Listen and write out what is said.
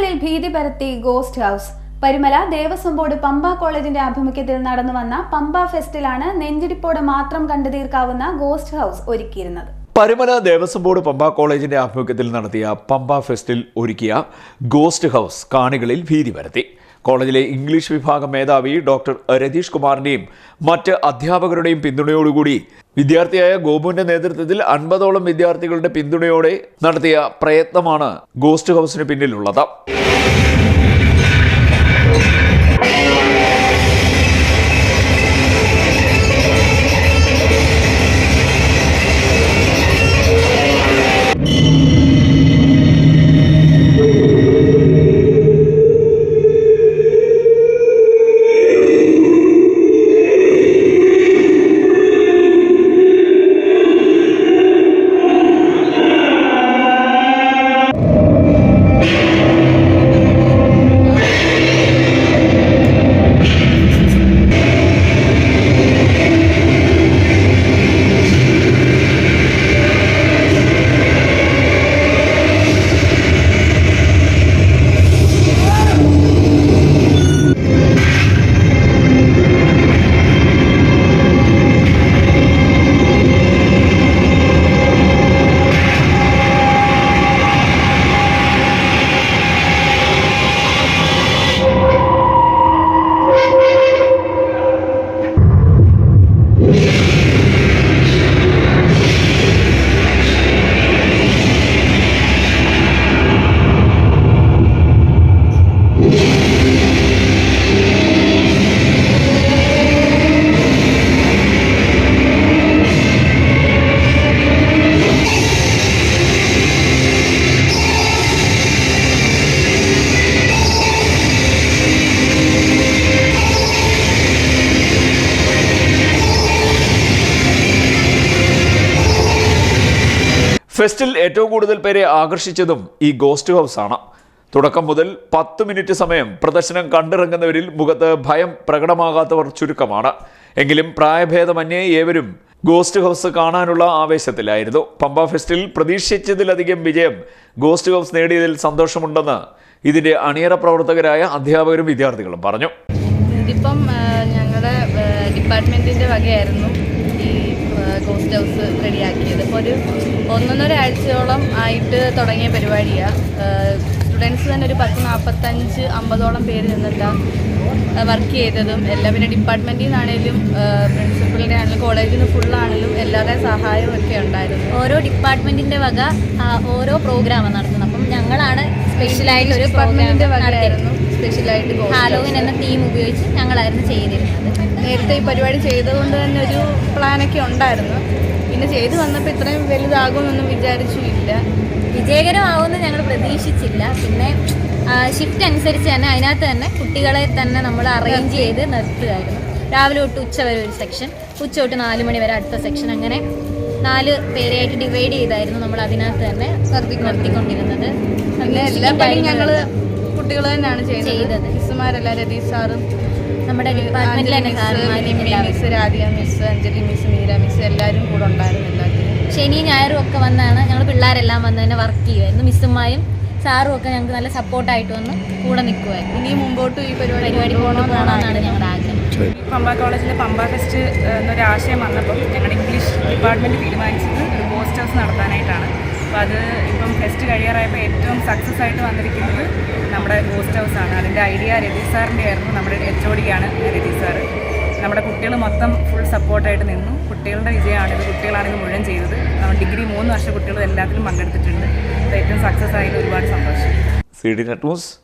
കാണികളിൽ ഭീതി പരത്തി ghost house Parumala Devaswom board Pampa കോളേജിന്റെ ആഭിമുഖ്യത്തിൽ നടന്നു വന്ന പമ്പ ഫെസ്റ്റിലാണ് നെഞ്ചിടിപ്പോടെ മാത്രം കണ്ടു തീർക്കാവുന്ന ഗോസ്റ്റ് ഹൗസ് ഒരുക്കിയിരുന്നത്. പരുമല ദേവസ്വം ബോർഡ് പമ്പ കോളേജിന്റെ ആഭിമുഖ്യത്തിൽ നടത്തിയ പമ്പ ഫെസ്റ്റിൽ ഒരുക്കിയ ഗോസ്റ്റ് ഹൗസ് കാണികളിൽ ഭീതി പരത്തി. കോളേജിലെ ഇംഗ്ലീഷ് വിഭാഗം മേധാവി ഡോക്ടർ രതീഷ് കുമാറിന്റെയും മറ്റ് അധ്യാപകരുടെയും പിന്തുണയോടുകൂടി വിദ്യാർത്ഥിയായ ഗോപുവിന്റെ നേതൃത്വത്തിൽ അൻപതോളം വിദ്യാർത്ഥികളുടെ പിന്തുണയോടെ നടത്തിയ പ്രയത്നമാണ് ഗോസ്റ്റ് ഹൗസിന് പിന്നിലുള്ളത്. ഫെസ്റ്റിൽ ഏറ്റവും കൂടുതൽ പേരെ ആകർഷിച്ചതും ഈ ഗോസ്റ്റ് ഹൗസ് ആണ് തുടക്കം മുതൽ പത്ത് മിനിറ്റ് സമയം പ്രദർശനം കണ്ടിറങ്ങുന്നവരിൽ മുഖത്ത് ഭയം പ്രകടമാകാത്തവർ ചുരുക്കമാണ്. എങ്കിലും പ്രായഭേദമന്യേ ഏവരും ഗോസ്റ്റ് ഹൗസ് കാണാനുള്ള ആവേശത്തിലായിരുന്നു. പമ്പ ഫെസ്റ്റിൽ പ്രതീക്ഷിച്ചതിലധികം വിജയം ഗോസ്റ്റ് ഹൗസ് നേടിയതിൽ സന്തോഷമുണ്ടെന്ന് ഇതിന്റെ അണിയറ പ്രവർത്തകരായ അധ്യാപകരും വിദ്യാർത്ഥികളും പറഞ്ഞു. ഇതിപ്പം ഞങ്ങളുടെ ഡിപ്പാർട്ട്മെന്റിന്റെ വകയായിരുന്നു. Ghost house റെഡിയാക്കിയത്. ഇപ്പോൾ ഒരു ഒന്നൊന്നര ആഴ്ചയോളം ആയിട്ട് തുടങ്ങിയ പരിപാടിയാണ് സ്റ്റുഡൻസ് തന്നെ ഒരു പത്ത് നാൽപ്പത്തഞ്ച് അമ്പതോളം പേര് നിന്നിട്ടാണ് വർക്ക് ചെയ്തതും. എല്ലാം പിന്നെ ഡിപ്പാർട്ട്മെന്റിൽ നിന്നാണേലും പ്രിൻസിപ്പളിന്റെ ആണെങ്കിലും കോളേജിൽ നിന്ന് ഫുള്ളാണെങ്കിലും എല്ലാവരുടെയും സഹായവും ഒക്കെ ഉണ്ടായിരുന്നു. ഓരോ ഡിപ്പാർട്ട്മെന്റിന്റെ വക ഓരോ പ്രോഗ്രാമാണ് നടത്തുന്നത്. അപ്പം ഞങ്ങളാണ് സ്പെഷ്യലായിട്ട് ഒരു ഡിപ്പാർട്ട്മെന്റിന്റെ വകയായിരുന്നു. സ്പെഷ്യലായിട്ട് ഹാലോവിൻ എന്ന തീം ഉപയോഗിച്ച് ഞങ്ങളായിരുന്നു ചെയ്തിരുന്നത്. നേരത്തെ ഈ പരിപാടി ചെയ്തതുകൊണ്ട് തന്നെ ഒരു പ്ലാനൊക്കെ ഉണ്ടായിരുന്നു. പിന്നെ ചെയ്തു വന്നപ്പോൾ ഇത്രയും വലുതാകുമെന്നൊന്നും വിചാരിച്ചില്ല വിജയകരമാവുമെന്ന് ഞങ്ങൾ പ്രതീക്ഷിച്ചില്ല. പിന്നെ ഷിഫ്റ്റ് അനുസരിച്ച് തന്നെ അതിനകത്ത് തന്നെ കുട്ടികളെ തന്നെ നമ്മൾ അറേഞ്ച് ചെയ്ത് നിർത്തുകയായിരുന്നു. രാവിലെ തൊട്ട് ഉച്ച വരെ ഒരു സെക്ഷൻ ഉച്ച തൊട്ട് നാല് മണി വരെ അടുത്ത സെക്ഷൻ അങ്ങനെ നാല് പേരെയായിട്ട് ഡിവൈഡ് ചെയ്തായിരുന്നു നമ്മൾ അതിനകത്ത് തന്നെ നിർത്തിക്കൊണ്ടിരുന്നത്. പിന്നെ എല്ലാ പണിയും ഞങ്ങൾ കുട്ടികൾ തന്നെയാണ് ചെയ്തത്. ചെയ്തത് മിസ്സുമാരെല്ലാം രതീഷ് സാറും നമ്മുടെ miss Radhika miss Anjali miss Meera miss എല്ലാവരും കൂടെ ഉണ്ടായിരുന്നു എല്ലാത്തിനും ശനി ഞായറും ഒക്കെ വന്നാണ്. ഞങ്ങൾ പിള്ളേരെല്ലാം വന്ന് തന്നെ വർക്ക് ചെയ്യുമായിരുന്നു മിസ്സുമായും സാറും ഒക്കെ ഞങ്ങൾക്ക് നല്ല സപ്പോർട്ടായിട്ട് വന്ന് കൂടെ നിൽക്കുമായിരുന്നു ഇനി മുമ്പോട്ടും ഈ പരിപാടി പരിപാടി കൊണ്ടുപോകണമെന്നാണ് ഞങ്ങളുടെ ആഗ്രഹം. പമ്പ കോളേജിൽ പമ്പ ഫെസ്റ്റ് എന്നൊരു ആശയം വന്നപ്പോൾ ഞങ്ങളുടെ ഇംഗ്ലീഷ് ഡിപ്പാർട്ട്മെന്റ് തീരുമാനിച്ചത് ഒരു പോസ്റ്റേഴ്സ് നടത്താനായിട്ടാണ്. അപ്പോൾ അത് ഇപ്പം ഫെസ്റ്റ് കഴിയാറായപ്പോൾ ഏറ്റവും സക്സസ് ആയിട്ട് വന്നിരിക്കുന്നത് നമ്മുടെ ഗോസ്റ്റ് ആണ്. അതിന്റെ ഐഡിയ രതി സാറിന്റെ ആയിരുന്നു. നമ്മുടെ എച്ച് ഒ ഡിയാണ് രതി സാറ് നമ്മുടെ കുട്ടികൾ മൊത്തം ഫുൾ സപ്പോർട്ടായിട്ട് നിന്നു. കുട്ടികളുടെ വിജയമാണ് ഇത്. കുട്ടികളാണ് മുഴുവൻ ചെയ്തത്. ഡിഗ്രി മൂന്ന് വർഷം കുട്ടികളും എല്ലാത്തിലും പങ്കെടുത്തിട്ടുണ്ട്. അപ്പോൾ ഏറ്റവും സക്സസ് ആയതിൽ ഒരുപാട് സന്തോഷം. C D net news